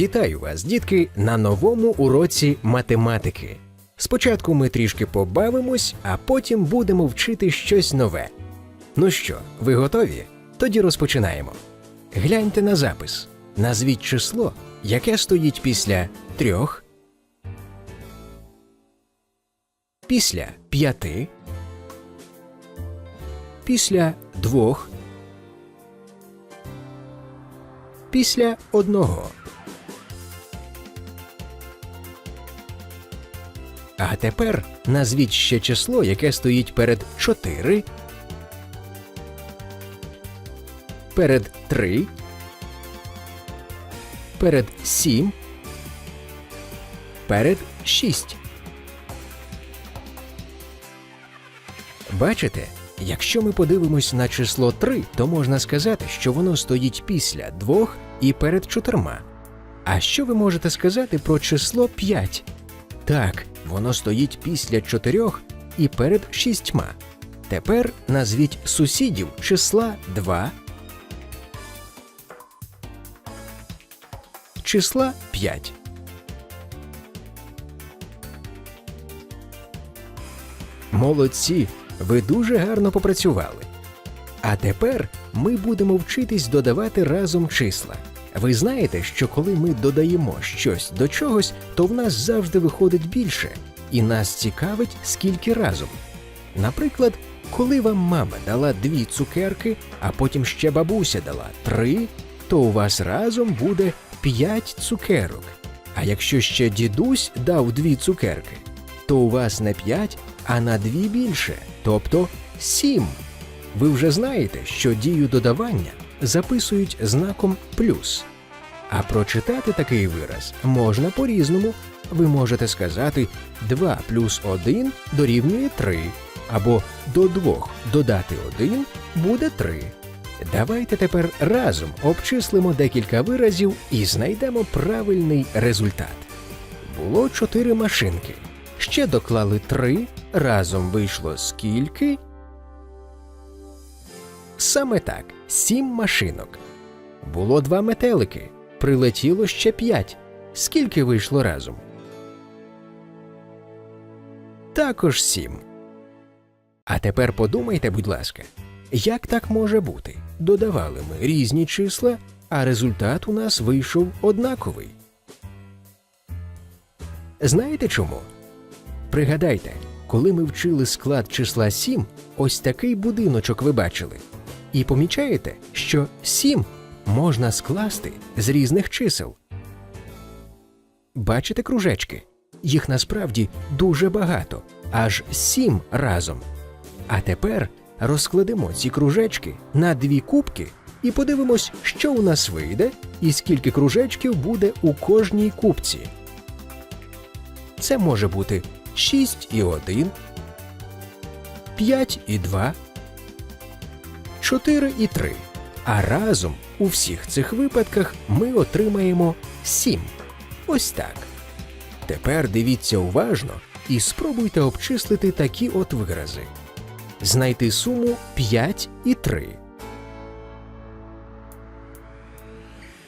Вітаю вас, дітки, на новому уроці математики. Спочатку ми трішки побавимось, а потім будемо вчити щось нове. Ну що, ви готові? Тоді розпочинаємо. Гляньте на запис. Назвіть число, яке стоїть після трьох, після п'яти, після двох, після одного. А тепер назвіть ще число, яке стоїть перед 4, перед 3, перед 7, перед 6. Бачите, якщо ми подивимось на число 3, то можна сказати, що воно стоїть після 2 і перед 4. А що ви можете сказати про число 5? Так, воно стоїть після чотирьох і перед шістьма. Тепер назвіть сусідів числа 2, числа 5. Молодці! Ви дуже гарно попрацювали. А тепер ми будемо вчитись додавати разом числа. Ви знаєте, що коли ми додаємо щось до чогось, то в нас завжди виходить більше, і нас цікавить, скільки разом. Наприклад, коли вам мама дала дві цукерки, а потім ще бабуся дала три, то у вас разом буде п'ять цукерок. А якщо ще дідусь дав дві цукерки, то у вас не п'ять, а на дві більше, тобто сім. Ви вже знаєте, що дію додавання записують знаком плюс. А прочитати такий вираз можна по-різному. Ви можете сказати 2 плюс 1 дорівнює 3, або до 2 додати 1 буде 3. Давайте тепер разом обчислимо декілька виразів і знайдемо правильний результат. Було 4 машинки. Ще доклали 3, разом вийшло скільки? Саме так, сім машинок. Було два метелики, прилетіло ще п'ять. Скільки вийшло разом? Також сім. А тепер подумайте, будь ласка, як так може бути? Додавали ми різні числа, а результат у нас вийшов однаковий. Знаєте чому? Пригадайте, коли ми вчили склад числа 7, ось такий будиночок ви бачили. І помічаєте, що 7 можна скласти з різних чисел. Бачите кружечки? Їх насправді дуже багато, аж 7 разом. А тепер розкладемо ці кружечки на дві кубки і подивимось, що у нас вийде і скільки кружечків буде у кожній кубці. Це може бути 6 і 1, 5 і 2, 4 і 3. А разом у всіх цих випадках ми отримаємо 7. Ось так. Тепер дивіться уважно і спробуйте обчислити такі от вирази. Знайти суму 5 і 3.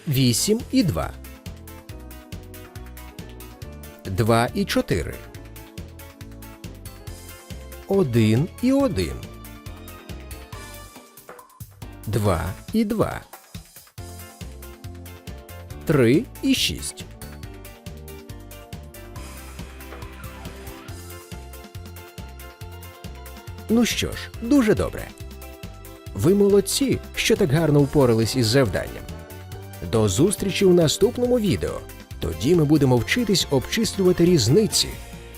8 і 2. 2 і 4. 1 і 1. 2 і 2. 3 і 6. Ну що ж, дуже добре. Ви молодці, що так гарно впорались із завданням. До зустрічі в наступному відео. Тоді ми будемо вчитись обчислювати різниці.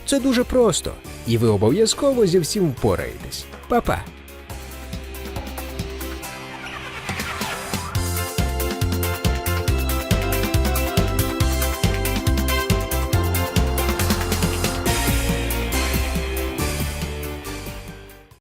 Це дуже просто, і ви обов'язково зі всім впораєтесь. Па-па!